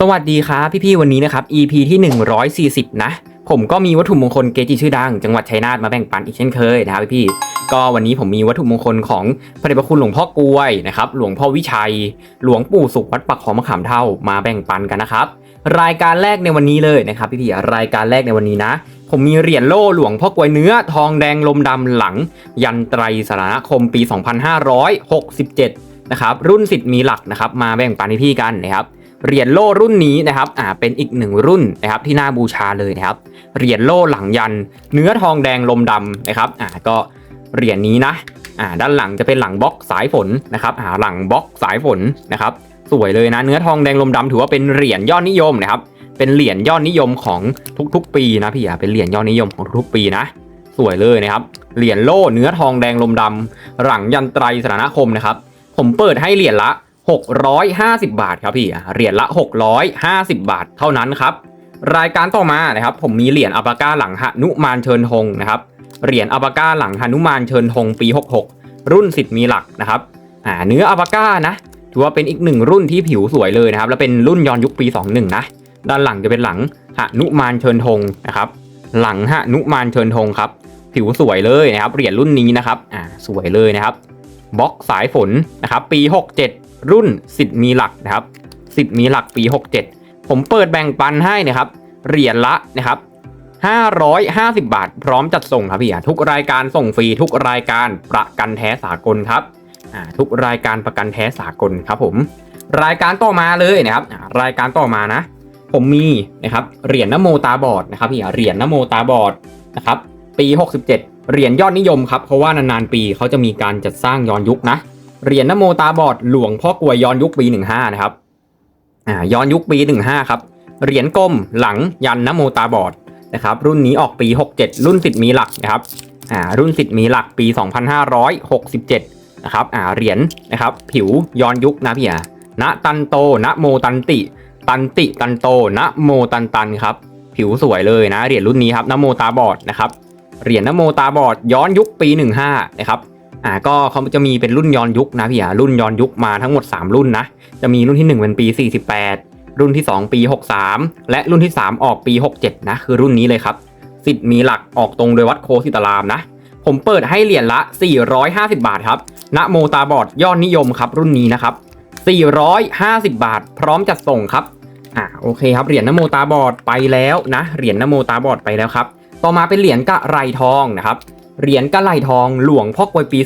สวัสดีครับพี่ๆวันนี้นะครับ EP ที่ 140 นะ ผมก็มีวัตถุมงคลเกจิชื่อดัง จังหวัดชัยนาทมาแบ่งปันอีกเช่นเคยนะครับพี่ๆก็วันนี้ผมมีวัตถุมงคลของพระเดชพระคุณหลวงพ่อกล้วยนะครับหลวงพ่อวิชัย หลวงปู่สุขวัดปักของมะขามเท่ามาแบ่งปันกันนะครับ รายการแรกในวันนี้เลยนะครับพี่ๆรายการแรกในวันนี้นะ ผมมีเหรียญโล่หลวงพ่อกล้วยเนื้อ ทองแดงลมดำหลัง ยันไตรสารณคมปี 2567 นะครับรุ่นสิทธิ์มีหลักนะครับมาแบ่งปันให้พี่กันนะครับ เหรียญโล่รุ่นนี้นะครับอ่าเป็นอีกหนึ่งรุ่นนะครับที่น่าบูชาเลยนะครับเหรียญโล่หลังยัน เนื้อทองแดงลมดำนะครับอ่าก็เหรียญนี้นะอ่าด้านหลังจะเป็นหลังบล็อกสายฝนนะครับอ่าหลังบล็อกสายฝนนะครับสวยเลยนะเนื้อทองแดงลมดำถือว่าเป็นเหรียญยอดนิยมนะครับเป็นเหรียญยอดนิยมของทุกๆ ปีนะพี่อะเป็นเหรียญยอดนิยมของทุกปีนะสวยเลยนะครับเหรียญโล่เนื้อทองแดงลมดำหลังยันไตรสถารณคมนะครับผมเปิดให้เหรียญละ 650 บาทครับพี่เหรียญละ 650 บาทเท่านั้นครับ รายการต่อมานะครับผมมีเหรียญอัปาก้าหลังหนุมานเชิญธงนะครับเหรียญอัปาก้าหลังหนุมานเชิญธงปี 66 รุ่นสิทธิ์มีหลักนะครับอ่าเนื้ออัปาก้านะถือว่าเป็นอีกหนึ่งรุ่นที่ผิวสวยเลยนะครับ และเป็นรุ่นย้อนยุคปี 21 นะด้านหลังจะเป็นหลังหนุมานเชิญธงนะครับหลังหนุมานเชิญธงครับผิวสวยเลยนะครับเหรียญรุ่นนี้นะครับอ่าสวยเลยนะครับบล็อกสายฝนนะครับปี 67 รุ่นสิทธิ์มีหลักนะครับสิทธิ์มีหลักปี 67 ผมเปิดแบ่งปันให้นะครับเหรียญละนะครับ550 บาท พร้อมจัดส่งครับพี่อะทุกรายการส่งฟรีทุกรายการประกันแท้สากลครับอ่าทุกรายการประกันแท้สากลครับผม รายการต่อมาเลยนะครับรายการต่อมานะ ผมมีนะครับเหรียญนโมตาบอดนะครับพี่อะเหรียญนโมตาบอดนะครับปี 67 เหรียญยอดนิยมครับเพราะว่านานๆปีเขาจะมีการจัดสร้างย้อนยุคนะ เหรียญนโมตาบอดหลวงพ่อกลวยย้อนยุคปี 15 นะครับอ่าย้อนยุคปี 15 ครับ เหรียญกลมหลังยันนโมตาบอดนะครับรุ่นนี้ออกปี 67 รุ่นสิทธิ์มีหลักนะครับอ่ารุ่นสิทธิ์มีหลักปี 2567 นะครับอ่าเหรียญนะครับผิวย้อนยุคนะพี่อะณตันโตณโมตันติ ตันติตันโตณโมตันตันครับผิวสวยเลยนะเหรียญรุ่นนี้ครับนโมตาบอดนะครับเหรียญนโมตาบอดย้อนยุคปี 15 นะครับ อ่าก็เขาจะมีเป็นรุ่นย้อนยุคนะพี่อะรุ่นย้อนยุคมาทั้งหมด 3 รุ่นนะจะมีรุ่นที่ 1 เป็นปี 48 รุ่นที่ 2 ปี 63 และรุ่นที่ 3 ออกปี 67 นะคือรุ่นนี้เลยครับสิทธิ์มีหลักออกตรงโดยวัดโคสิตารามนะ ผมเปิดให้เหรียญละ 450 บาทครับณโมตาบอดยอดนิยมครับรุ่นนี้นะครับ450 บาท พร้อมจัดส่งครับอ่าโอเคครับเหรียญนโมตาบอดไปแล้วนะเหรียญนโมตาบอดไปแล้วครับต่อมาเป็นเหรียญกะไรทองนะครับ เหรียญกะไหลทองหลวงพ่อกวยปี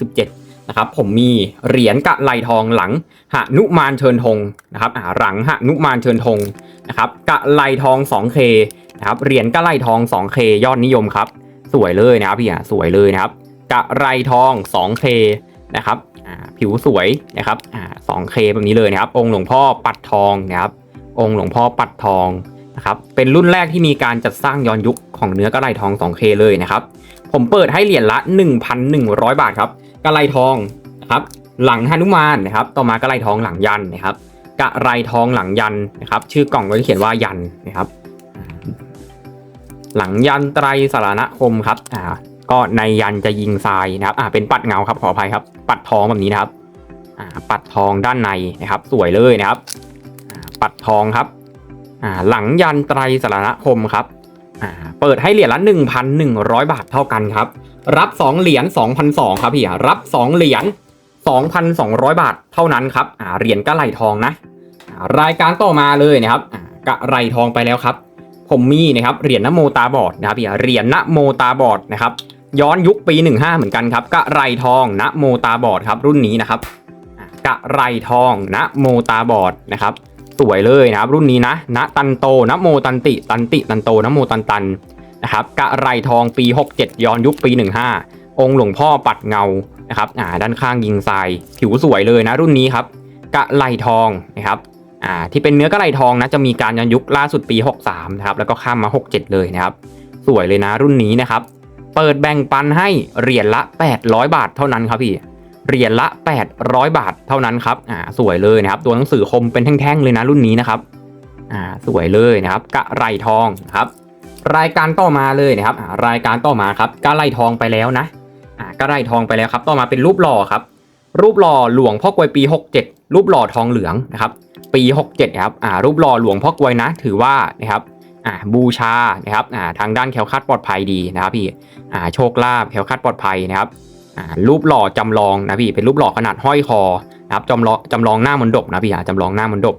2567 นะครับ ผมมีเหรียญกะไหลทองหลังหนุมานเชิญธงนะครับอ่าหลังหนุมานเชิญธงนะครับกะไหลทอง 2K นะครับเหรียญกะไหลทอง 2K ยอดนิยมครับ สวยเลยนะครับพี่อะสวยเลยนะครับกะไรทอง 2K นะครับอ่าผิวสวยนะครับอ่า 2K แบบนี้เลยนะครับ องค์หลวงพ่อปัดทองนะครับ องค์หลวงพ่อปัดทอง นะครับเป็นรุ่นแรกที่มีการจัดสร้างย้อนยุคของเนื้อกระไรทอง 2K เลยนะครับผมเปิดให้เหรียญละ 1,100 บาทครับกระไรทองนะครับหลังหนุมานนะครับต่อมากระไรทองหลังยันนะครับกระไรทองหลังยันนะครับชื่อกล่องก็จะเขียนว่ายันนะครับหลังยันไตรสารณคมครับอ่าก็ในยันจะยิงทรายนะครับอ่าเป็นปัดเงาครับขออภัยครับ ปัดทองแบบนี้นะครับอ่าปัดทองด้านในนะครับ สวยเลยนะครับอ่าปัดทองครับ อ่าหลังยันไตรสารณคมครับอ่าเปิดให้เหรียญละ 1,100 บาทเท่ากันครับ รับ 2 เหรียญ2,200ครับพี่อะรับ 2 เหรียญ2,200 บาทเท่านั้นครับอ่าเหรียญกะไหลทองนะรายการต่อมาเลยนะครับกะไหลทองไปแล้วครับ ผมมีนะครับเหรียญนโมตาบอดนะครับพี่อะเหรียญนโมตาบอดนะครับย้อนยุคปี 15 เหมือนกันครับกะไรทองนโมตาบอดครับรุ่นนี้นะครับกะไรทองนโมตาบอดนะครับ สวยเลยนะครับรุ่นนี้นะณตันโตนโมตันติ ตันติตันโตนโมตันตันนะครับกะไรทองปี 67 ย้อนยุคปี 15 องค์หลวงพ่อปัดเงานะครับอ่าด้านข้างยิงทรายผิวสวยเลยนะรุ่นนี้ครับกะไรทองนะครับอ่าที่เป็นเนื้อกะไรทองนะจะมีการย้อนยุคล่าสุดปี 63นะครับแล้วก็ข้ามมา 67 เลยนะครับสวยเลยนะรุ่นนี้นะครับเปิดแบ่งปันให้เหรียญละ 800 บาทเท่านั้นครับพี่ เหรียญละ 800 บาทเท่านั้นครับอ่าสวยเลยนะครับ ตัวหนังสือคมเป็นแท่งๆเลยนะรุ่นนี้นะครับอ่าสวยเลยนะครับกะไรทองครับ รายการต่อมาเลยนะครับอ่ารายการต่อมาครับกะไรทองไปแล้วนะอ่ากะไรทองไปแล้วครับ ต่อมาเป็นรูปหล่อครับ รูปหล่อหลวงพ่อกวยปี 67 รูปหล่อทองเหลืองนะครับ ปี 67ครับอ่ารูปหล่อหลวงพ่อกวยนะ ถือว่านะครับอ่าบูชานะครับอ่าทางด้านแคล้วคลาดปลอดภัยดีนะครับพี่อ่าโชคลาภแคล้วคลาดปลอดภัยนะครับ รูปหล่อจำลองนะพี่เป็นรูปหล่อขนาดห้อยคอนะครับจำลองจำลองหน้ามนดบนะพี่อ่าจำลองหน้ามนดบ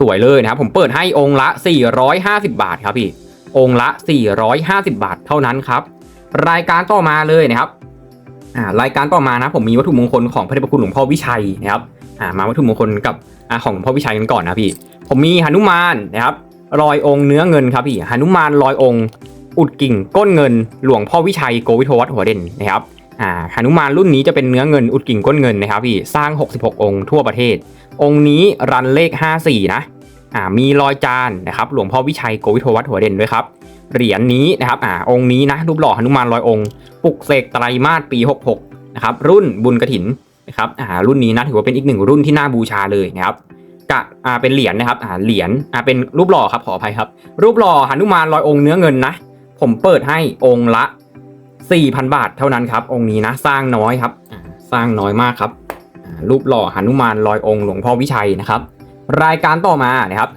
สวยเลยนะครับผมเปิดให้องค์ละ 450 บาทครับพี่องค์ละ 450 บาทเท่านั้นครับ รายการต่อมาเลยนะครับอ่ารายการต่อมานะผมมีวัตถุมงคลของพระเดชพระคุณหลวงพ่อวิชัยนะครับอ่ามาวัตถุมงคลกับอ่าของหลวงพ่อวิชัยกันก่อนนะพี่ ผมมีหนุมานนะครับรอยองค์เนื้อเงินครับพี่หนุมานรอยองค์ อุดกิ่งก้นเงินหลวงพ่อวิชัยโกวิทวัฒน์หัวเด่นนะครับ อ่าหนุมานรุ่นนี้จะเป็นเนื้อเงินอุดกิ่งก้นเงินนะครับพี่สร้าง 66 องค์ทั่วประเทศ องค์นี้รันเลข 54 นะอ่ามีรอยจานนะครับหลวงพ่อวิชัยโกวิทวัฒน์หัวเด่นด้วยครับเหรียญนี้นะครับอ่าองค์นี้นะรูปหล่อหนุมานรอยองค์ปลุกเสกไตรมาสปี 66 นะครับรุ่นบุญกระถินนะครับอ่ารุ่นนี้นะถือว่าเป็นอีกหนึ่งรุ่นที่น่าบูชาเลยนะครับกะอ่าเป็นเหรียญนะครับอ่าเหรียญอ่าเป็นรูปหล่อครับขออภัยครับ รูปหล่อหนุมานลอยองค์เนื้อเงินนะผมเปิดให้องค์ละ 4,000 บาทเท่านั้นครับ องค์นี้นะสร้างน้อยครับสร้างน้อยมากครับรูปหล่อหนุมานลอยองค์หลวงพ่อวิชัยนะครับ รายการต่อมานะครับ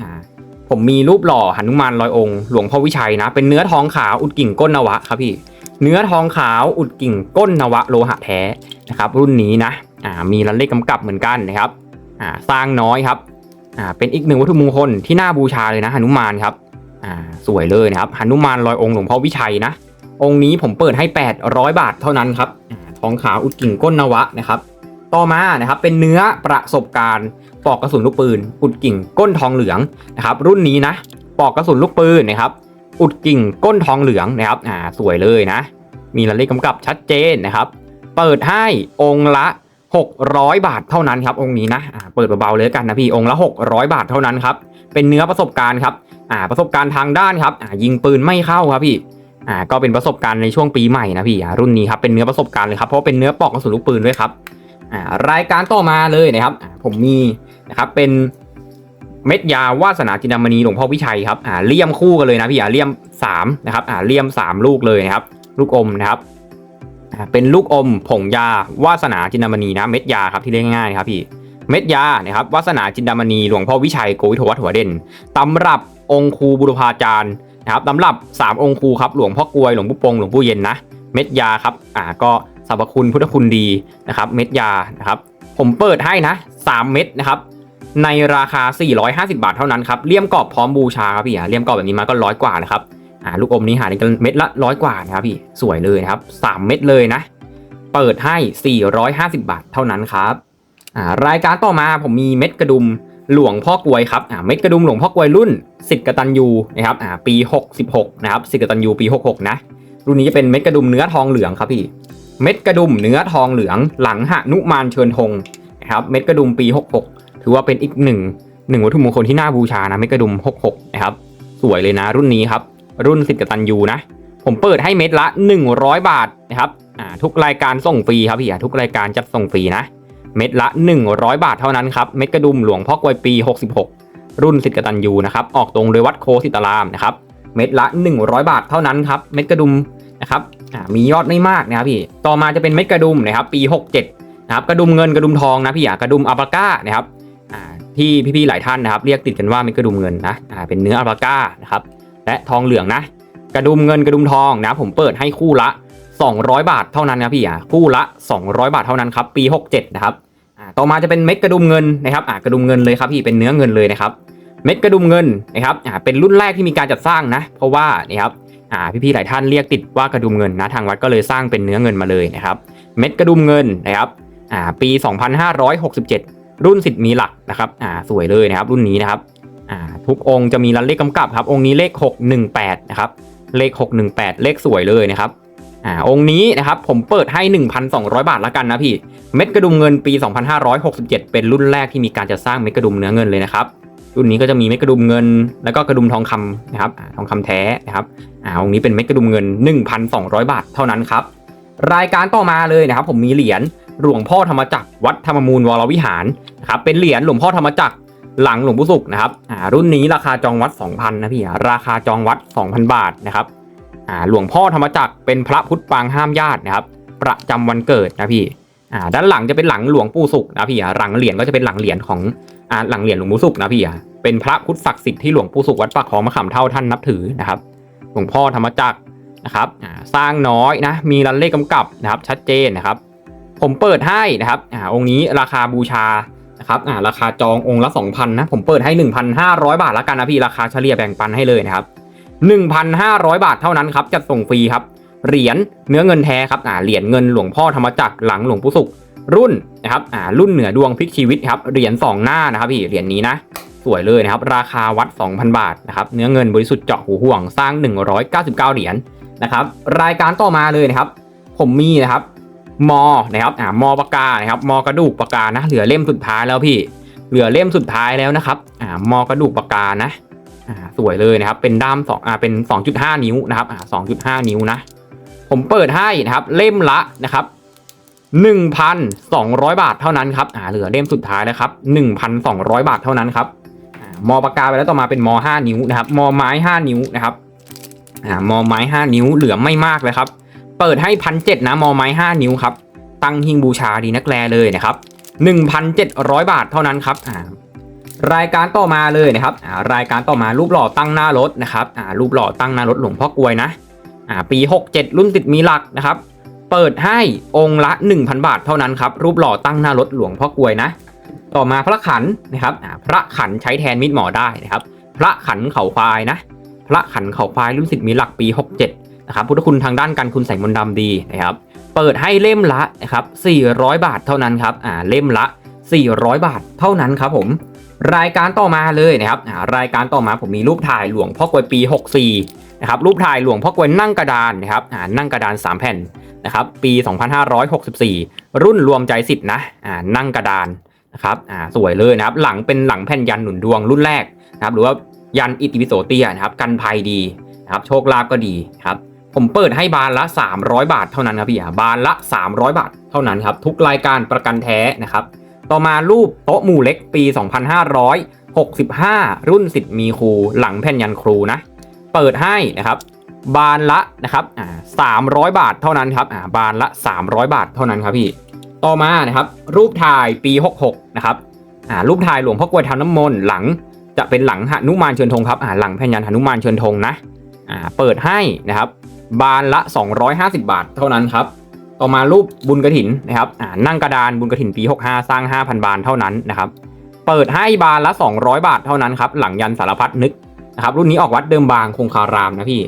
ผมมีรูปหล่อหนุมานลอยองค์หลวงพ่อวิชัยนะ เป็นเนื้อทองขาวอุดกิ่งก้นนวะครับพี่เนื้อทองขาวอุดกิ่งก้นนวะโลหะแท้นะครับ รุ่นนี้นะมีรันเลขกำกับเหมือนกันนะครับสร้างน้อยครับเป็นอีกหนึ่งวัตถุมงคลที่น่าบูชาเลยนะหนุมานครับสวยเลยนะครับหนุมานลอยองค์หลวงพ่อวิชัยนะ องค์นี้ผมเปิดให้ 800 บาทเท่านั้นครับ ทองขาวอุดกิ่งก้นนวะนะครับ ต่อมานะครับเป็นเนื้อประสบการณ์ปอกกระสุนลูกปืน อุดกิ่งก้นทองเหลืองนะครับ รุ่นนี้นะปอกกระสุนลูกปืนนะครับอุดกิ่งก้นทองเหลืองนะครับอ่าสวยเลยนะ มีรายละเอียดกำกับชัดเจนนะครับ เปิดให้องค์ละ 600 บาทเท่านั้นครับ องค์นี้นะอ่าเปิดเบาๆเลยกันนะพี่องค์ละ 600 บาทเท่านั้นครับเป็นเนื้อประสบการณ์ครับอ่าประสบการณ์ทางด้านครับอ่ายิงปืนไม่เข้าครับพี่ อ่าก็เป็นประสบการณ์ในช่วงปีใหม่นะพี่อ่ารุ่นนี้ครับเป็นเนื้อประสบการณ์เลยครับเพราะเป็นเนื้อปอกกระสุนลูกปืนด้วยครับอ่ารายการต่อมาเลยนะครับผมมีนะครับเป็นเม็ดยาวาสนาจินดามณีหลวงพ่อวิชัยครับอ่าเลี่ยมคู่กันเลยนะพี่อ่าเลี่ยมสามนะครับอ่าเลี่ยมสามลูกเลยนะครับลูกอมนะครับอ่าเป็นลูกอมผงยาวาสนาจินดามณีนะเม็ดยาครับที่เรียกง่ายๆครับพี่เม็ดยานะครับวาสนาจินดามณีหลวงพ่อวิชัยโกวิทวัฒน์หัวเด่นตำรับองค์ครูบุรพาจารย์ นะครับตำหรับสามองค์ครูครับหลวงพ่อกลวยหลวงปู่ปงหลวงปู่เย็นนะเม็ดยาครับอ่าก็สรรพคุณพุทธคุณดีนะครับ เม็ดยานะครับ ผมเปิดให้นะ 3 เม็ดนะครับ ในราคา 450 บาทเท่านั้นครับเลี่ยมกรอบพร้อมบูชาครับพี่อะเลี่ยมกรอบแบบนี้มาก็ร้อยกว่านะครับอ่าลูกอมนี้หาได้กันเม็ดละร้อยกว่านะครับพี่สวยเลยนะครับ 3 เม็ดเลยนะ เปิดให้ 450 บาทเท่านั้นครับอ่ารายการต่อมาผมมีเม็ดกระดุม หลวงพ่อกวยครับอ่าเม็ดกระดุมหลวงพ่อกวยรุ่นสิทธิ์กตัญญูนะครับอ่าปี 66นะครับสิทธิ์กตัญญูปี 66 นะ รุ่นนี้จะเป็นเม็ดกระดุมเนื้อทองเหลืองครับพี่เม็ดกระดุมเนื้อทองเหลืองหลังหะนุมานเชิญธงนะครับเม็ดกระดุมปี 66 ถือว่าเป็นอีกหนึ่งหนึ่งวัตถุมงคลที่น่าบูชานะเม็ดกระดุม 66 นะครับ สวยเลยนะ รุ่นนี้ครับ รุ่นสิทธิ์กตัญญูนะ ผมเปิดให้เม็ดละ 100 บาทนะครับอ่าทุกรายการส่งฟรีครับพี่อะทุกรายการจัดส่งฟรีนะ เม็ดละ 100 บาทเท่านั้นครับ เม็ดกระดุมหลวงพ่อกลวยปี 66 รุ่นสิทธิ์กตัญญูนะครับ ออกตรงโดยวัดโคสิตารามนะครับ เม็ดละ 100 บาทเท่านั้นครับ เม็ดกระดุมนะครับมียอดไม่มากนะครับพี่ ต่อมาจะเป็นเม็ดกระดุมนะครับปี 67 นะครับ กระดุมเงินกระดุมทองนะพี่อะกระดุมอัลปาก้านะครับที่พี่ๆหลายท่านนะครับ เรียกติดกันว่าเม็ดกระดุมเงินนะเป็นเนื้ออัลปาก้านะครับ และทองเหลืองนะ กระดุมเงินกระดุมทองนะผมเปิดให้คู่ละ200 บาทเท่านั้นนะพี่อะคู่ละ 200 บาทเท่านั้นครับ ปี 67 นะครับ ต่อมาจะเป็นเม็ดกระดุมเงินนะครับอ่ากระดุมเงินเลยครับพี่เป็นเนื้อเงินเลยนะครับเม็ดกระดุมเงินนะครับอ่าเป็นรุ่นแรกที่มีการจัดสร้างนะ เพราะว่านี่ครับอ่าพี่ๆหลายท่านเรียกติดว่ากระดุมเงินนะทางวัดก็เลยสร้างเป็นเนื้อเงินมาเลยนะครับ เม็ดกระดุมเงินนะครับอ่าปี 2567 รุ่นสิทธิ์มีหลักนะครับอ่าสวยเลยนะครับรุ่นนี้นะครับอ่าทุกองค์จะมีรันเลขกำกับครับองค์นี้เลข 618นะครับเลข 618 เลขสวยเลยนะครับ อ่าองค์นี้นะครับผมเปิดให้ 1,200 บาทละกันนะพี่ เม็ดกระดุมเงินปี 2567 เป็นรุ่นแรกที่มีการจัดสร้างเม็ดกระดุมเนื้อเงินเลยนะครับรุ่นนี้ก็จะมีเม็ดกระดุมเงิน แล้วก็กระดุมทองคำนะครับทองคำแท้นะครับอ่าองค์นี้เป็นเม็ดกระดุมเงิน 1,200 บาทเท่านั้นครับรายการต่อมาเลยนะครับ ผมมีเหรียญหลวงพ่อธรรมจักรวัดธรรมมูลวรวิหารนะครับเป็นเหรียญหลวงพ่อธรรมจักรหลังหลวงปู่ศุกร์นะครับอ่ารุ่นนี้ราคาจองวัด 2,000นะพี่ราคาจองวัด 2,000 บาทนะครับ หลวงพ่อธรรมจักรเป็นพระพุทธปางห้ามญาตินะครับ ประจำวันเกิดนะพี่อ่าด้านหลังจะเป็นหลังหลวงปู่สุขนะพี่อะหลังเหรียญก็จะเป็นหลังเหรียญของอ่าหลังเหรียญหลวงปู่สุขนะพี่อะเป็นพระพุทธศักดิ์สิทธิ์ที่หลวงปู่สุขวัดปากคลองมะขามเท่าท่านนับถือนะครับ หลวงพ่อธรรมจักรนะครับอ่าสร้างน้อยนะมีรันเลขกำกับนะครับชัดเจนนะครับ ผมเปิดให้นะครับอ่าองค์นี้ราคาบูชานะครับอ่าราคาจององค์ละ2,000นะผมเปิดให้ 1,500 บาทล้วกันนะพี่ราคาเฉลี่ยแบ่งปันให้เลยนะครับ 1,500 บาทเท่านั้นครับจัดส่งฟรีครับเหรียญเนื้อเงินแท้ครับอ่าเหรียญเงินหลวงพ่อธรรมจักรหลังหลวงปู่สุข รุ่นนะครับอ่ารุ่นเหนือดวงพลิกชีวิตครับเหรียญสองหน้านะครับพี่เหรียญนี้นะสวยเลยนะครับ ราคาวัด 2,000 บาทนะครับเนื้อเงินบริสุทธิ์เจาะหูห่วงสร้าง 199 เหรียญนะครับรายการต่อมาเลยนะครับ ผมมีนะครับมอนะครับอ่ามอปากกานะครับมอกระดูกปากกานะเหลือเล่มสุดท้ายแล้วพี่ เหลือเล่มสุดท้ายแล้วนะครับอ่ามอกระดูกปากกานะ สวยเลยนะครับ เป็นด้ามสองอ่าเป็น 2.5 นิ้วนะครับอ่า2.5นิ้วนะ ผมเปิดให้นะครับ เล่มละนะครับ1,200 บาทเท่านั้นครับอ่าเหลือเล่มสุดท้ายแล้วครับ1,200 บาทเท่านั้นครับอมอปากกาไปแล้วต่อมาเป็นม5นิ้วนะครับมไม้ 5 นิ้วนะครับอ่ามอไม้ 5 นิ้วเหลือไม่มากเลยครับ เปิดให้พันเจ็ดนะมอไม้ 5 นิ้วครับตั้งหิงบูชาดีนักแลเลยนะครับ1,700 บาทเท่านั้นครับอ่า รายการต่อมาเลยนะครับรายการต่อมารูปหล่อตั้งหน้ารถนะครับรูปหล่อตั้งหน้ารถหลวงพ่อกลวยนะปี 67 รุ่นติดมีหลักนะครับ เปิดให้องค์ละ 1,000 บาทเท่านั้นครับรูปหล่อตั้งหน้ารถหลวงพ่อกลวยนะ ต่อมาพระขันนะครับพระขันใช้แทนมีดหมอได้นะครับ พระขันเขาควายนะ พระขันเขาควายรุ่นสิทธิ์มีหลักปี 67 นะครับพุทธคุณทางด้านการคุณใส่มนต์ดำดีนะครับ เปิดให้เล่มละนะครับ400 บาทเท่านั้นครับอ่าเล่มละ 400 บาทเท่านั้นครับผม รายการต่อมาเลยนะครับอ่ารายการต่อมาผมมีรูปถ่ายหลวงพ่อกวยปี 64นะครับรูปถ่ายหลวงพ่อกวยนั่งกระดานนะครับอ่านั่งกระดาน 3 แผ่นนะครับปี 2564 รุ่นรวมใจสิทธิ์นะอ่านั่งกระดานนะครับอ่าสวยเลยนะครับหลังเป็นหลังแผ่นยันหนุนดวงรุ่นแรกนะครับหรือว่ายันอิติปิโสเตียนะครับกันภัยดีนะครับโชคลาภก็ดีครับผมเปิดให้บานละ 300 บาทเท่านั้นครับพี่อะบานละ 300 บาทเท่านั้นครับทุกรายการประกันแท้นะครับ ต่อมารูปโต๊ะหมู่เล็กปี 2565 รุ่นสิทธิ์มีครูหลังแผ่นยันครูนะ เปิดให้นะครับ บานละนะครับอ่า300บาทเท่านั้นครับอ่าบานละ 300 บาทเท่านั้นครับพี่ ต่อมานะครับ รูปถ่ายปี 66 นะครับอ่ารูปถ่ายหลวงพ่อกวยทำน้ำมนต์หลังจะเป็นหลังหนุมานเชิญธงครับอ่าหลังแผ่นยันหนุมานเชิญธงนะอ่าเปิดให้นะครับ บานละ 250 บาทเท่านั้นครับ ต่อมารูปบุญกระถินนะครับอ่านั่งกระดานบุญกระถินปี 65 สร้าง 5,000 บาทเท่านั้นนะครับ เปิดให้บานละ 200 บาทเท่านั้นครับ หลังยันสารพัดนึกนะครับ รุ่นนี้ออกวัดเดิมบางคงคารามนะพี่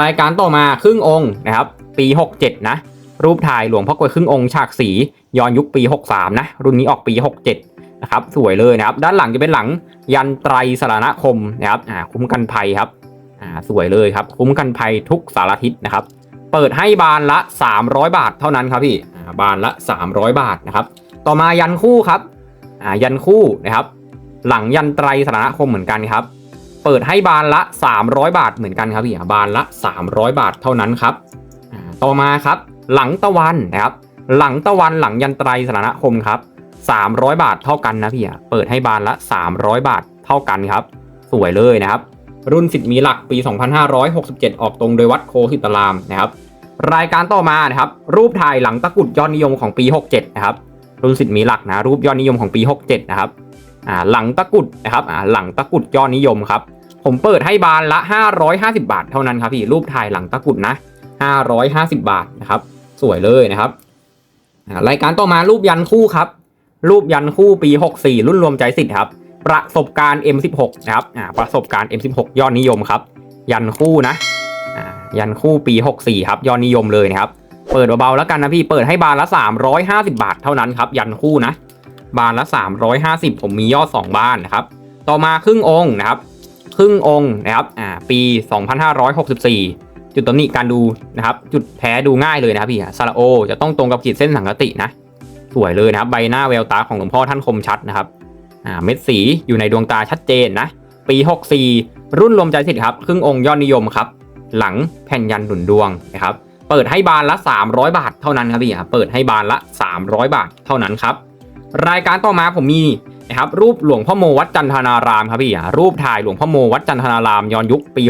รายการต่อมาครึ่งองค์นะครับ ปี 67 นะ รูปถ่ายหลวงพ่อกวยครึ่งองค์ฉากสีย้อนยุคปี 63 นะ รุ่นนี้ออกปี 67 นะครับ สวยเลยนะครับ ด้านหลังจะเป็นหลังยันไตรสารณคมนะครับอ่าคุ้มกันภัยครับอ่าสวยเลยครับ คุ้มกันภัยทุกสารทิศนะครับ เปิดให้บานละ 300 บาทเท่านั้นครับพี่บานละ 300 บาทนะครับ ต่อมายันคู่ครับอายันคู่นะครับ หลังยันไตรสถารณคมเหมือนกันครับ เปิดให้บานละ 300 บาทเหมือนกันครับพี่บานละ 300 บาทเท่านั้นครับต่อมาครับ หลังตะวันนะครับ หลังตะวันหลังยันไตรสถารณคมครับ 300 บาทเท่ากันนะพี่เปิดให้บานละ 300 บาทเท่ากันครับ สวยเลยนะครับ รุ่นสิทธิ์มีหลักปี 2567 ออกตรงโดยวัดโคสิตรามนะครับ รายการต่อมานะครับ รูปถ่ายหลังตะกุดยอดนิยมของปี 67 นะครับ รุ่นสิทธิ์มีหลักนะรูปยอดนิยมของปี 67 นะครับอ่าหลังตะกุดนะครับอ่าหลังตะกุดยอดนิยมครับ ผมเปิดให้บานละ 550 บาทเท่านั้นครับพี่รูปถ่ายหลังตะกุดนะ 550 บาทนะครับ สวยเลยนะครับรายการต่อมารูปยันคู่ครับ รูปยันคู่ปี 64 รุ่นรวมใจสิทธิ์ครับ ประสบการณ์ M16 นะครับอ่าประสบการณ์ M16 ยอดนิยมครับ ยันคู่นะอ่ายันคู่ปี 64 ครับ ยอดนิยมเลยนะครับ เปิดเบาๆแล้วกันนะพี่เปิดให้บานละ 350 บาทเท่านั้นครับ ยันคู่นะ บานละ 350 ผมมียอด 2บ้านนะครับ ต่อมาครึ่งองค์นะครับ ครึ่งองค์นะครับอ่าปี 2564 จุดตำหนิการดูนะครับ จุดแพ้ดูง่ายเลยนะครับพี่ซาลาโอ จะต้องตรงกับขีดเส้นสังกตินะสวยเลยนะครับใบหน้าแววตาของหลวงพ่อท่านคมชัดนะครับ เม็ดสีอยู่ในดวงตาชัดเจนนะ ปี 64 รุ่นรวมใจสิทธิ์ครับ ครึ่งองค์ยอดนิยมครับ หลังแผ่นยันหนุนดวงนะครับ เปิดให้บานละ 300 บาทเท่านั้นครับพี่อะเปิดให้บานละ 300 บาทเท่านั้นครับ รายการต่อมาผมมีนะครับรูปหลวงพ่อโมวัดจันทนารามครับพี่อะรูปถ่ายหลวงพ่อโมวัดจันทนารามย้อนยุคปี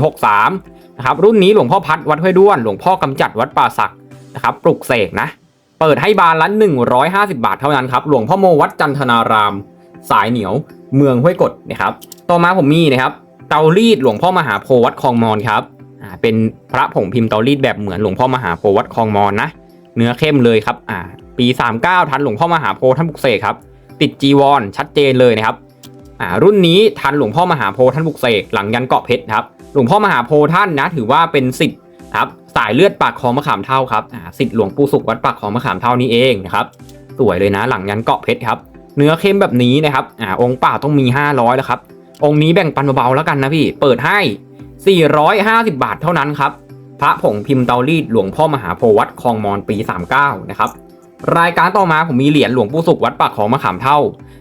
63นะครับรุ่นนี้หลวงพ่อพัดวัดห้วยด้วน หลวงพ่อกำจัดวัดป่าศักนะครับปลุกเสกนะ เปิดให้บานละ150 บาทเท่านั้นครับหลวงพ่อโมวัดจันทนาราม สายเหนียวเมืองห้วยกดนะครับ ต่อมาผมมีนะครับ เตารีดหลวงพ่อมหาโพวัดคลองมอนครับอ่าเป็นพระผงพิมพ์เตารีดแบบเหมือนหลวงพ่อมหาโพวัดคลองมอนนะ เนื้อเข้มเลยครับอ่าปี 39 ทันหลวงพ่อมหาโพท่านบุกเสกครับ ติดจีวรชัดเจนเลยนะครับอ่ารุ่นนี้ทันหลวงพ่อมหาโพท่านบุกเสกหลังยันเกาะเพชรครับหลวงพ่อมหาโพท่านนะ ถือว่าเป็นสิทธิ์ครับสายเลือดปากคลองมะขามเท่าครับอ่าสิทธิ์หลวงปู่สุขวัดปากคลองมะขามเท่านี้เองนะครับสวยเลยนะหลังยันเกาะเพชรครับ เนื้อเข้มแบบนี้นะครับ อ่า องค์ป่าต้องมี 500 แล้วครับ องค์นี้แบ่งปันเบาๆแล้วกันนะพี่ เปิดให้ 450 บาทเท่านั้นครับ พระผงพิมพ์เตารีดหลวงพ่อมหาโพวัดคลองมอนปี 39 นะครับ รายการต่อมาผมมีเหรียญหลวงปู่สุขวัดปากของมะขามเท่า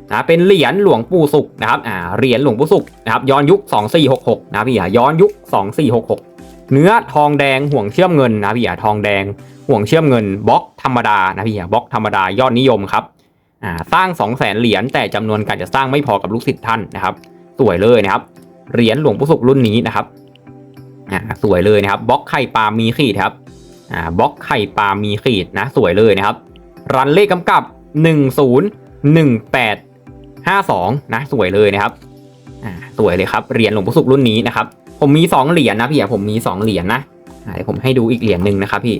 นะเป็นเหรียญหลวงปู่สุขนะครับ อ่า เหรียญหลวงปู่สุขนะครับย้อนยุค 2466 นะพี่อะย้อนยุค 2466 เนื้อทองแดงห่วงเชื่อมเงินนะพี่อะทองแดงห่วงเชื่อมเงินบล็อกธรรมดานะพี่อะบล็อกธรรมดายอดนิยมครับ สร้าง 2 0 0แสนเหรียญแต่จำนวนการจะสร้างไม่พอกับลูกศิษย์ท่านนะครับ สวยเลยนะครับ เหรียญหลวงปู่ศุกร์รุ่นนี้นะครับอ่าสวยเลยนะครับบล็อกไข่ปลามีขีดครับอ่าบล็อกไข่ปลามีขีดนะสวยเลยนะครับ รันเลขกำกับ 101852 นะสวยเลยนะครับอ่าสวยเลยครับเหรียญหลวงปู่ศุกร์รุ่นนี้นะครับผมมี 2 เหรียญนะพี่ผมมี 2 เหรียญนะเดี๋ยวผมให้ดูอีกเหรียญหนึ่งนะครับพี่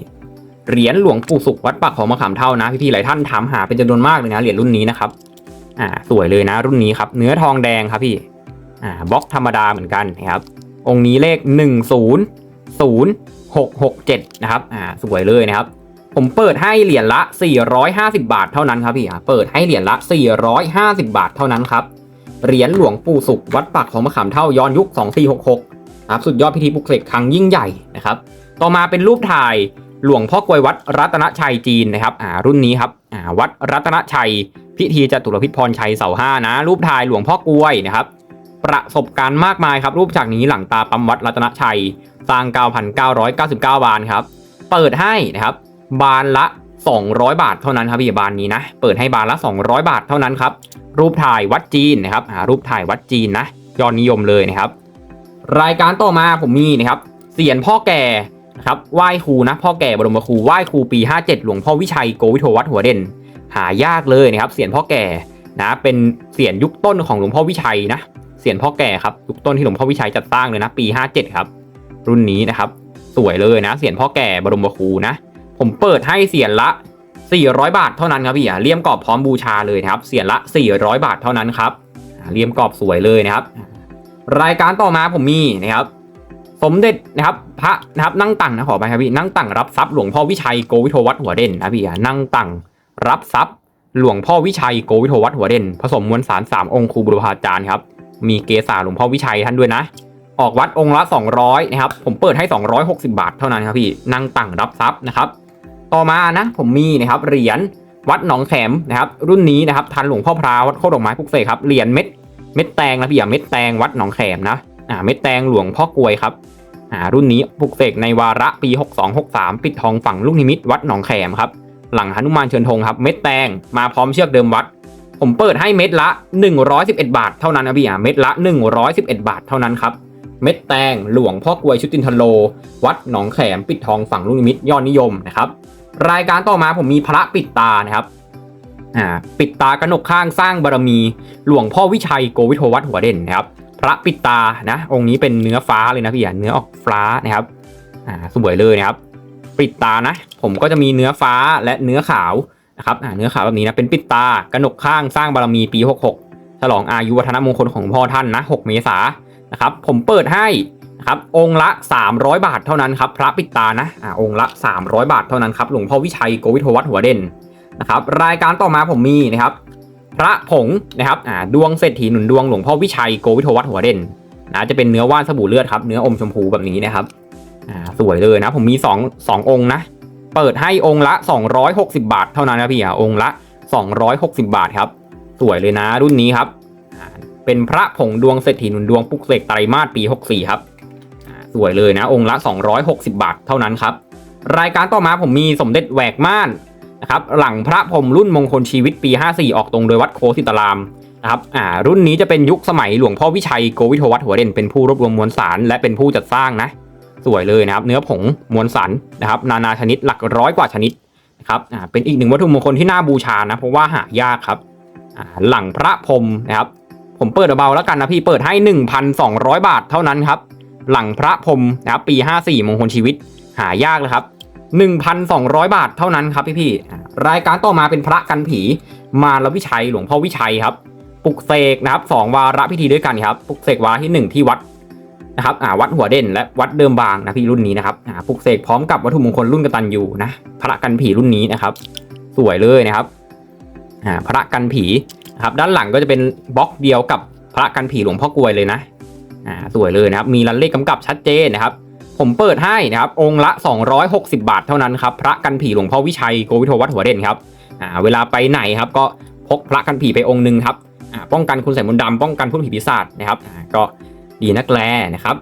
เหรียญหลวงปู่สุขวัดปากของมะขามเท่านะพี่ๆหลายท่านถามหาเป็นจำนวนมากเลยนะเหรียญรุ่นนี้นะครับอ่าสวยเลยนะรุ่นนี้ครับเนื้อทองแดงครับพี่อ่าบล็อกธรรมดาเหมือนกันนะครับองค์นี้เลข 1 0 0 6 6 7นะครับอ่าสวยเลยนะครับ ผมเปิดให้เหรียญละ 450 บาทเท่านั้นครับพี่อ่าเปิดให้เหรียญละ 450 บาทเท่านั้นครับเหรียญหลวงปู่สุขวัดปากของมะขามเท่าย้อนยุค 2466ครับสุดยอดพิธีปลุกเสกครั้งยิ่งใหญ่นะครับ ต่อมาเป็นรูปถ่าย หลวงพ่อกวยวัดรัตนชัยจีนนะครับอ่ารุ่นนี้ครับอ่าวัดรัตนชัย พิธีจตุรพิธพรชัยเสาห้านะ รูปถ่ายหลวงพ่อกวยนะครับประสบการณ์มากมายครับ รูปจากนี้หลังตาปั๊มวัดรัตนชัยสร้าง 9,999 บาทครับ เปิดให้นะครับ บานละ 200 บาทเท่านั้นครับพี่บานนี้นะ เปิดให้บานละ 200 บาทเท่านั้นครับ รูปถ่ายวัดจีนนะครับอ่ารูปถ่ายวัดจีนนะ ยอดนิยมเลยนะครับ รายการต่อมาผมมีนะครับเสียนพ่อแก่ นะครับไหว้ครูนะพ่อแก่บรมครูไหว้ครูปี 57 หลวงพ่อวิชัยโกวิโทวัดหัวเด่น หายากเลยนะครับเสียนพ่อแก่นะเป็นเสียนยุคต้นของหลวงพ่อวิชัยนะเสียนพ่อแก่ครับยุคต้นที่หลวงพ่อวิชัยจัดสร้างเลยนะปี 57 ครับ รุ่นนี้นะครับสวยเลยนะเสียนพ่อแก่บรมครูนะ ผมเปิดให้เสียนละ 400 บาทเท่านั้นครับพี่อะเลี่ยมกรอบพร้อมบูชาเลยนะครับเสียนละ 400 บาทเท่านั้นครับเลี่ยมกรอบสวยเลยนะครับ รายการต่อมาผมมีนะครับ สมเด็จนะครับพระนะครับนั่งตังนะขอไปครับพี่นั่งตังรับทรัพย์หลวงพ่อวิชัยโกวิโทวัดหัวเด่นนะพี่อะนั่งตังรับทรัพย์หลวงพ่อวิชัยโกวิโทวัดหัวเด่น ผสมมวลสารสามองค์ครูบุรพาจารย์ครับมีเกศาหลวงพ่อวิชัยท่านด้วยนะ ออกวัดองค์ละ 200นะครับผมเปิดให้ 260 บาทเท่านั้นครับพี่นั่งตังรับทรัพย์นะครับต่อมานะผมมีนะครับเหรียญวัดหนองแขมนะครับรุ่นนี้นะครับทันหลวงพ่อพราวัดโคดอกไม้พุกเสกครับเหรียญเม็ดเม็ดแตงนะพี่อะเม็ดแตงวัดหนองแขมนะ อ่าเม็ดแตงหลวงพ่อกลวยครับอ่ารุ่นนี้ปลุกเสกในวาระปี 6263 ปิดทองฝั่งลูกนิมิตวัดหนองแขมครับ หลังหนุมานเชิญธงครับ เม็ดแตงมาพร้อมเชือกเดิมวัด ผมเปิดให้เม็ดละ 111 บาทเท่านั้นนะพี่อะเม็ดละ 111 บาทเท่านั้นครับเม็ดแตงหลวงพ่อกลวยชุตินทโล วัดหนองแขมปิดทองฝั่งลูกนิมิตยอดนิยมนะครับรายการต่อมาผมมีพระปิดตานะครับอ่าปิดตากระหนกข้างสร้างบารมี หลวงพ่อวิชัยโกวิโทวัดหัวเด่นนะครับ พระปิตานะ องค์นี้เป็นเนื้อฟ้าเลยนะพี่อะเนื้อออกฟ้านะครับอ่าสวยเลยนะครับ ปิตานะ ผมก็จะมีเนื้อฟ้าและเนื้อขาวนะครับอ่าเนื้อขาวแบบนี้นะเป็นปิตากระหนกข้างสร้างบารมีปี 66 ฉลองอายุวัฒนมงคลของพ่อท่านนะ 6 เมษายนนะครับ ผมเปิดให้นะครับองค์ละ 300 บาทเท่านั้นครับพระปิตานะอ่าองค์ละ 300 บาทเท่านั้นครับหลวงพ่อวิชัยโกวิทวัดหัวเด่นนะครับรายการต่อมาผมมีนะครับ พระผงนะครับอ่าดวงเศรษฐีหนุนดวงหลวงพ่อวิชัยโกวิโทวัดหัวเด่นนะจะเป็นเนื้อว่านสบู่เลือดครับเนื้ออมชมพูแบบนี้นะครับอ่าสวยเลยนะ ผมมี2 2องค์นะ เปิดให้องค์ละ 260 บาท เท่านั้นนะพี่อะองค์ละ 260 บาทครับ สวยเลยนะรุ่นนี้ครับ เป็นพระผงดวงเศรษฐีหนุนดวงปลุกเสกไตรมาสปี 64 ครับอ่าสวยเลยนะ องค์ละ 260 บาทเท่านั้นครับ รายการต่อมาผมมีสมเด็จแหวกม่าน นะครับหลังพระพรมรุ่นมงคลชีวิตปี 54 ออกตรงโดยวัดโคสิตารามนะครับอ่ารุ่นนี้จะเป็นยุคสมัยหลวงพ่อวิชัยโกวิโทวัดหัวเด่นเป็นผู้รวบรวมมวลสารและเป็นผู้จัดสร้างนะสวยเลยนะครับ เนื้อผงมวลสารนะครับ นานาชนิดหลักร้อยกว่าชนิดนะครับอ่าเป็นอีกหนึ่งวัตถุมงคลที่น่าบูชานะเพราะว่าหายากครับอ่าหลังพระพรมนะครับ ผมเปิดเบาๆแล้วกันนะพี่เปิดให้ 1,200 บาทเท่านั้นครับหลังพระพรมนะครับปี 54 มงคลชีวิตหายากเลยครับ 1,200 บาทเท่านั้นครับพี่ๆอ่รายการต่อมาเป็นพระกันผี มาลวิชัยหลวงพ่อวิชัยครับปลุกเสกนะครับสองวาระพิธีด้วยกันครับปลุกเสกวาระที่หนึ่งที่วัดนะครับอ่าวัดหัวเด่นและวัดเดิมบางนะพี่รุ่นนี้นะครับอ่าปลุกเสกพร้อมกับวัตถุมงคลรุ่นกตันยูนะพระกันผีรุ่นนี้นะครับ สวยเลยนะครับอ่าพระกันผีนะครับด้านหลังก็จะเป็นบล็อกเดียวกับพระกันผีหลวงพ่อกวยเลยนะอ่าสวยเลยนะครับ มีรันเลขกำกับชัดเจนนะครับ ผมเปิดให้นะครับ องค์ละ 260 บาทเท่านั้นครับ พระกันผีหลวงพ่อวิชัยโกวิโทวัดหัวเด่นครับอ่าเวลาไปไหนครับก็พกพระกันผีไปองค์หนึ่งครับอ่าป้องกันคุณใส่มนต์ดำป้องกันพูดผีปีศาจนะครับอ่าก็ดีนักแลนะครับ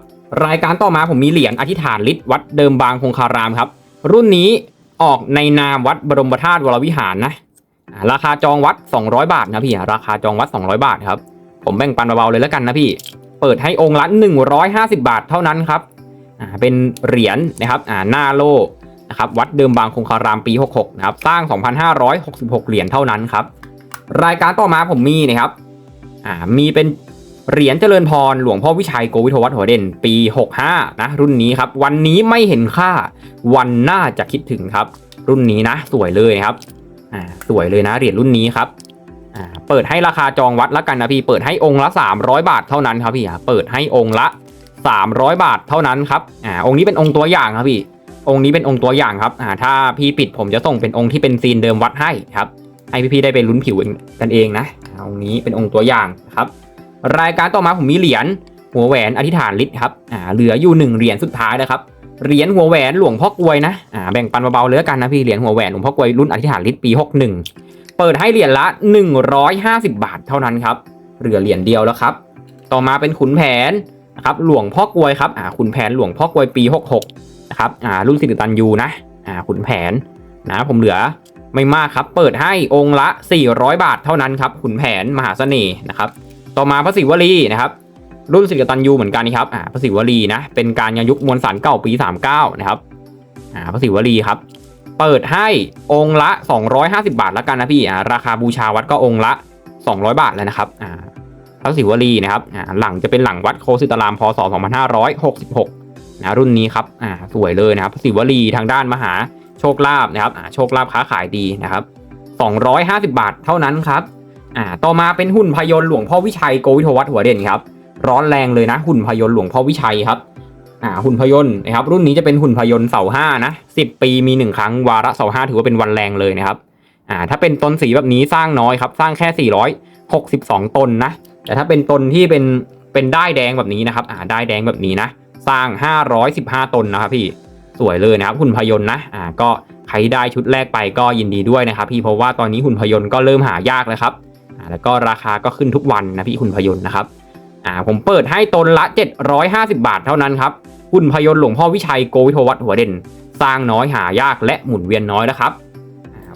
รายการต่อมาผมมีเหรียญอธิษฐานฤทธิ์วัดเดิมบางคงคารามครับ รุ่นนี้ออกในนามวัดบรมธาตุวรวิหารนะอ่าราคาจองวัด 200 บาทนะพี่ราคาจองวัด 200 บาทครับผมแบ่งปันเบาๆเลยแล้วกันนะพี่ เปิดให้องค์ละ 150 บาทเท่านั้นครับ อ่าเป็นเหรียญนะครับอ่าหน้าโลนะครับวัดเดิมบางคงคารามปี 66 นะครับ สร้าง 2,566 เหรียญเท่านั้นครับ รายการต่อมาผมมีนะครับอ่ามีเป็นเหรียญเจริญพรหลวงพ่อวิชัยโกวิทวัฒน์หัวเด่น ปี 65 นะ รุ่นนี้ครับ วันนี้ไม่เห็นค่าวันหน้าจะคิดถึงครับ รุ่นนี้นะ สวยเลยครับอ่าสวยเลยนะเหรียญรุ่นนี้ครับอ่าเปิดให้ราคาจองวัดล้วกันนะพี่ เปิดให้องค์ละ 300 บาทเท่านั้นครับพี่อ่าเปิดให้องค์ละ 300 บาทเท่านั้นครับอ่าองค์นี้เป็นองค์ตัวอย่างครับพี่องค์นี้เป็นองค์ตัวอย่างครับอ่าถ้าพี่ปิดผมจะส่งเป็นองค์ที่เป็นซีนเดิมวัดให้ครับให้พี่ๆได้ไปลุ้นผิวกันเองนะอ่าองค์นี้เป็นองค์ตัวอย่างครับ รายการต่อมาผมมีเหรียญหัวแหวนอธิษฐานฤทธิ์ครับอ่าเหลืออยู่หนึ่งเหรียญสุดท้ายนะครับเหรียญหัวแหวนหลวงพ่อกวยนะอ่าแบ่งปันเบาๆเลยละกันนะพี่เหรียญหัวแหวนหลวงพ่อกวยรุ่นอธิษฐานฤทธิ์ปี 61 เปิดให้เหรียญละ 150 บาทเท่านั้นครับเหลือเหรียญเดียวแล้วครับ ต่อมาเป็นขุนแผน นะครับหลวงพ่อกวยครับอ่าขุนแผนหลวงพ่อกวยปี 66นะครับอ่ารุ่นสิริตันยูนะอ่าขุนแผนนะผมเหลือไม่มากครับ เปิดให้องค์ละ 400 บาทเท่านั้นครับขุนแผนมหาเสน่ห์นะครับต่อมาพระศิวลีนะครับรุ่นสิริตันยูเหมือนกันนี่ครับอ่าพระศิวลีนะเป็นการยังยุคมวลสารเก่าปี 39นะครับอ่าพระศิวลีครับเปิดให้องค์ละ 250 บาทแล้วกันนะพี่อ่าราคาบูชาวัดก็องค์ละ 200 บาทแล้วนะครับอ่า พระศิวลีนะครับหลังจะเป็นหลังวัดโคสิตารามพศ 2566นะรุ่นนี้ครับสวยเลยนะครับพระศิวลีทางด้านมหาโชคลาภนะครับโชคลาภค้าขายดีนะครับ250 บาทเท่านั้นครับต่อมาเป็นหุ่นพยนต์หลวงพ่อวิชัยโกวิทวัฒหัวเด่นครับร้อนแรงเลยนะหุ่นพยนต์หลวงพ่อวิชัยครับหุ่นพยนต์นะครับรุ่นนี้จะเป็นหุ่นพยนต์เสาห้านะสิปีมีหนึ่งครั้งวาระเสาห้าถือว่าเป็นวันแรงเลยนะครับถ้าเป็นต้นสีแบบนี้สร้างน้อยครับสร้างแค่ 462ต้นนะ แต่ถ้าเป็นตนที่เป็นเป็นได้แดงแบบนี้นะครับ อ่าได้แดงแบบนี้นะ สร้าง 515ต้นนะครับพี่ สวยเลยนะครับหุ่นพยนต์นะ อ่า ก็ใครได้ชุดแรกไปก็ยินดีด้วยนะครับ พี่ เพราะว่าตอนนี้หุ่นพยนต์ก็เริ่มหายากแล้วครับ อ่า แล้วก็ราคาก็ขึ้นทุกวันนะพี่หุ่นพยนต์นะครับ อ่า ผมเปิดให้ตนละ 750 บาทเท่านั้นครับ หุ่นพยนต์หลวงพ่อวิชัยโกวิทวัฒน์หัวเด่น สร้างน้อยหายากและหมุนเวียนน้อยนะครับ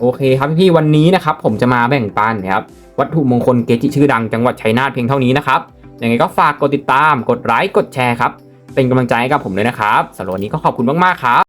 โอเคครับพี่ๆวันนี้นะครับผมจะมาแบ่งปันนะครับวัตถุมงคลเกจิชื่อดังจังหวัดชัยนาทเพียงเท่านี้นะครับยังไงก็ฝากกดติดตาม กดไลค์กดแชร์ครับ เป็นกำลังใจให้กับผมด้วยนะครับสำหรับวันนี้ก็ขอบคุณมากๆครับ